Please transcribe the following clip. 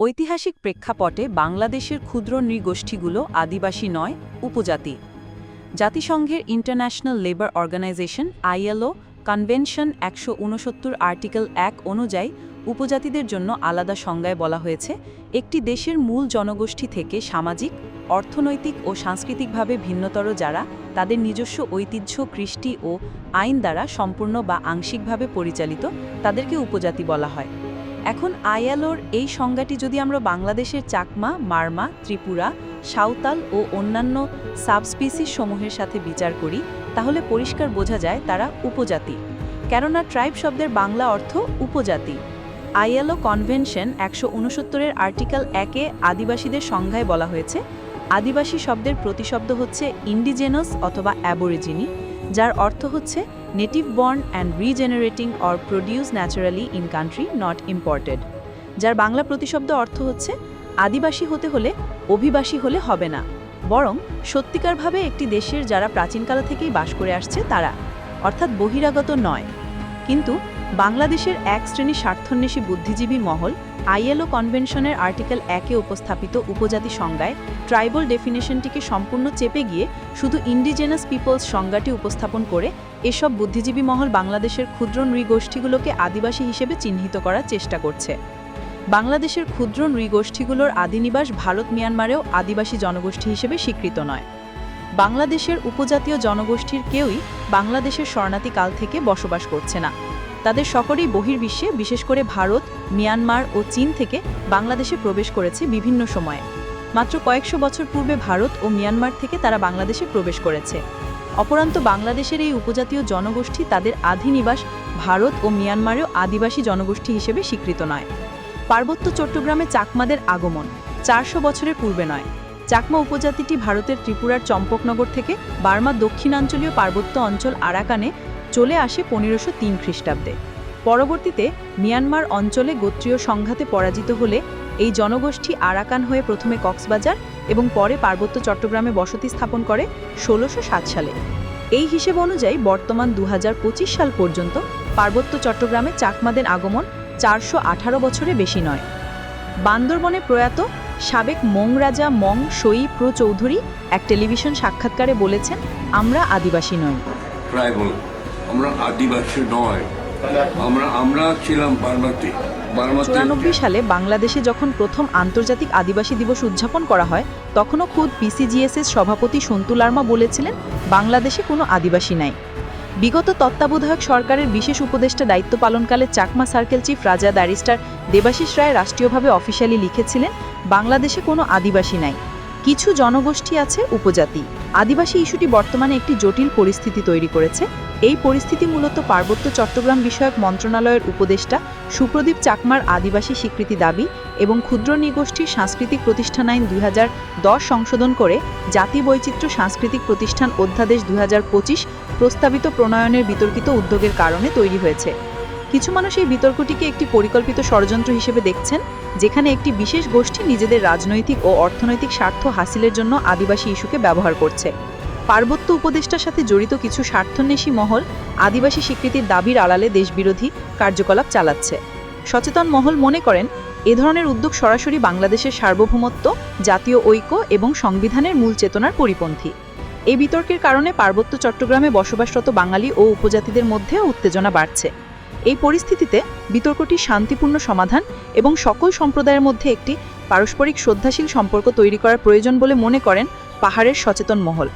ঐতিহাসিক প্রেক্ষাপটে বাংলাদেশের ক্ষুদ্র নৃগোষ্ঠীগুলো আদিবাসী নয়, উপজাতি। জাতিসংঘের international labour organisation, ILO, convention একশো উনসত্তর আর্টিকেল এক অনুযায়ী উপজাতিদের জন্য আলাদা সংজ্ঞায় বলা হয়েছে, একটি দেশের মূল জনগোষ্ঠী থেকে সামাজিক, অর্থনৈতিক ও সাংস্কৃতিকভাবে ভিন্নতর যারা, তাদের নিজস্ব ঐতিহ্য, কৃষ্টি ও আইন দ্বারা সম্পূর্ণ বা আংশিকভাবে পরিচালিত, তাদেরকে উপজাতি বলা হয়। এখন আইএলওর এই সংজ্ঞাটি যদি আমরা বাংলাদেশের চাকমা, মারমা, ত্রিপুরা, সাঁওতাল ও অন্যান্য সাবস্পিসিস সমূহের সাথে বিচার করি, তাহলে পরিষ্কার বোঝা যায় তারা উপজাতি। কেননা ট্রাইব শব্দের বাংলা অর্থ উপজাতি। আইএলও কনভেনশন একশো উনসত্তরের আর্টিকেল একে আদিবাসীদের সংজ্ঞায় বলা হয়েছে। আদিবাসী শব্দের প্রতিশব্দ হচ্ছে ইন্ডিজেনাস অথবা অ্যাবোরিজিনি। যার অর্থ হচ্ছে native born and regenerating or produce naturally in country not imported যার বাংলা প্রতিশব্দ অর্থ হচ্ছে আদিবাসী হতে হলে অভিবাসী হলে হবে না, বরং সত্যিকারভাবে একটি দেশের যারা প্রাচীনকাল থেকেই বাস করে আসছে তারা, অর্থাৎ বহিরাগত নয়। কিন্তু বাংলাদেশের এক শ্রেণি স্বার্থন্বেষী বুদ্ধিজীবী মহল আইএলও কনভেনশনের আর্টিকেল একে উপস্থাপিত উপজাতি সংজ্ঞায় ট্রাইবাল ডেফিনেশনটিকে সম্পূর্ণ চেপে গিয়ে শুধু ইন্ডিজেনাস পিপলস সংজ্ঞাটি উপস্থাপন করে এসব বুদ্ধিজীবী মহল বাংলাদেশের ক্ষুদ্র নৃগোষ্ঠীগুলোকে আদিবাসী হিসেবে চিহ্নিত করার চেষ্টা করছে। বাংলাদেশের ক্ষুদ্র নৃগোষ্ঠীগুলোর আদিনিবাস ভারত মিয়ানমারেও আদিবাসী জনগোষ্ঠী হিসেবে স্বীকৃত নয়। বাংলাদেশের উপজাতীয় জনগোষ্ঠীর কেউই বাংলাদেশের শরণার্থীকাল থেকে বসবাস করছে না। তাদের সকলেই বহির্বিশ্বে, বিশেষ করে ভারত, মিয়ানমার ও চীন থেকে বাংলাদেশে প্রবেশ করেছে বিভিন্ন সময়ে। মাত্র কয়েকশো বছর পূর্বে ভারত ও মিয়ানমার থেকে তারা বাংলাদেশে প্রবেশ করেছে। অপরান্ত বাংলাদেশের এই উপজাতীয় জনগোষ্ঠী তাদের আধিনিবাস ভারত ও মিয়ানমারেও আদিবাসী জনগোষ্ঠী হিসেবে স্বীকৃত নয়। পার্বত্য চট্টগ্রামে চাকমাদের আগমন চারশো বছরের পূর্বে নয়। চাকমা উপজাতিটি ভারতের ত্রিপুরার চম্পকনগর থেকে বার্মা দক্ষিণাঞ্চলীয় পার্বত্য অঞ্চল আরাকানে চলে আসে পনেরোশো তিন খ্রিস্টাব্দে। পরবর্তীতে মিয়ানমার অঞ্চলে গোত্রীয় সংঘাতে পরাজিত হলে এই জনগোষ্ঠী আরাকান হয়ে প্রথমে কক্সবাজার এবং পরে পার্বত্য চট্টগ্রামে বসতি স্থাপন করে ষোলোশো সাত সালে। এই হিসেব অনুযায়ী বর্তমান দু হাজার পঁচিশ সাল পর্যন্ত পার্বত্য চট্টগ্রামে চাকমাদের আগমন চারশো আঠারো বছরে বেশি নয়। বান্দরবনে প্রয়াত সাবেক মং রাজা মং সই প্রো চৌধুরী এক টেলিভিশন সাক্ষাৎকারে বলেছেন আমরা আদিবাসী নই। ট্রাইবাল আমরা আদিবাসী নয়। আমরা আমরা ছিলাম বার্মাতে। চুরানব্বই সালে বাংলাদেশে যখন প্রথম আন্তর্জাতিক আদিবাসী দিবস উদযাপন করা হয় তখনও খুদ পিসিজিএসএস সভাপতি সন্তু লার্মা বলেছিলেন বাংলাদেশে কোনো আদিবাসী নাই। বিগত তত্ত্বাবধায়ক সরকারের বিশেষ উপদেষ্টা দায়িত্ব পালনকালে Chakma circle chief Raja barrister Devasish Roy রাষ্ট্রীয়ভাবে অফিসিয়ালি লিখেছিলেন, বাংলাদেশে কোনো আদিবাসী নাই। কিছু জনগোষ্ঠী আছে উপজাতি। আদিবাসী ইস্যুটি বর্তমানে একটি জটিল পরিস্থিতি তৈরি করেছে। এই পরিস্থিতি মূলত পার্বত্য চট্টগ্রাম বিষয়ক মন্ত্রণালয়ের উপদেষ্টা সুপ্রদীপ চাকমার আদিবাসী স্বীকৃতি দাবি এবং ক্ষুদ্র নৃগোষ্ঠীর সাংস্কৃতিক প্রতিষ্ঠান আইন দুই হাজার দশ সংশোধন করে জাতি বৈচিত্র্য সাংস্কৃতিক প্রতিষ্ঠান অধ্যাদেশ দুই হাজার পঁচিশ প্রস্তাবিত প্রণয়নের বিতর্কিত উদ্যোগের কারণে তৈরি হয়েছে। কিছু মানুষ এই বিতর্কটিকে একটি পরিকল্পিত ষড়যন্ত্র হিসেবে দেখছেন, যেখানে একটি বিশেষ গোষ্ঠী নিজেদের রাজনৈতিক ও অর্থনৈতিক স্বার্থ হাসিলের জন্য আদিবাসী ইস্যুকে ব্যবহার করছে। পার্বত্য উপদেষ্টার সাথে জড়িত কিছু স্বার্থন্বেষী মহল আদিবাসী স্বীকৃতির দাবির আড়ালে দেশবিরোধী কার্যকলাপ চালাচ্ছে। সচেতন মহল মনে করেন, এ ধরনের উদ্যোগ সরাসরি বাংলাদেশের সার্বভৌমত্ব, জাতীয় ঐক্য এবং সংবিধানের মূল চেতনার পরিপন্থী। এই বিতর্কের কারণে পার্বত্য চট্টগ্রামে বসবাসরত বাঙালি ও উপজাতিদের মধ্যে উত্তেজনা বাড়ছে। এই পরিস্থিতিতে বিতর্কটি শান্তিপূর্ণ সমাধান এবং সকল সম্প্রদায়ের মধ্যে একটি পারস্পরিক শ্রদ্ধাশীল সম্পর্ক তৈরি করার প্রয়োজন বলে মনে করেন পাহাড়ের সচেতন মহল।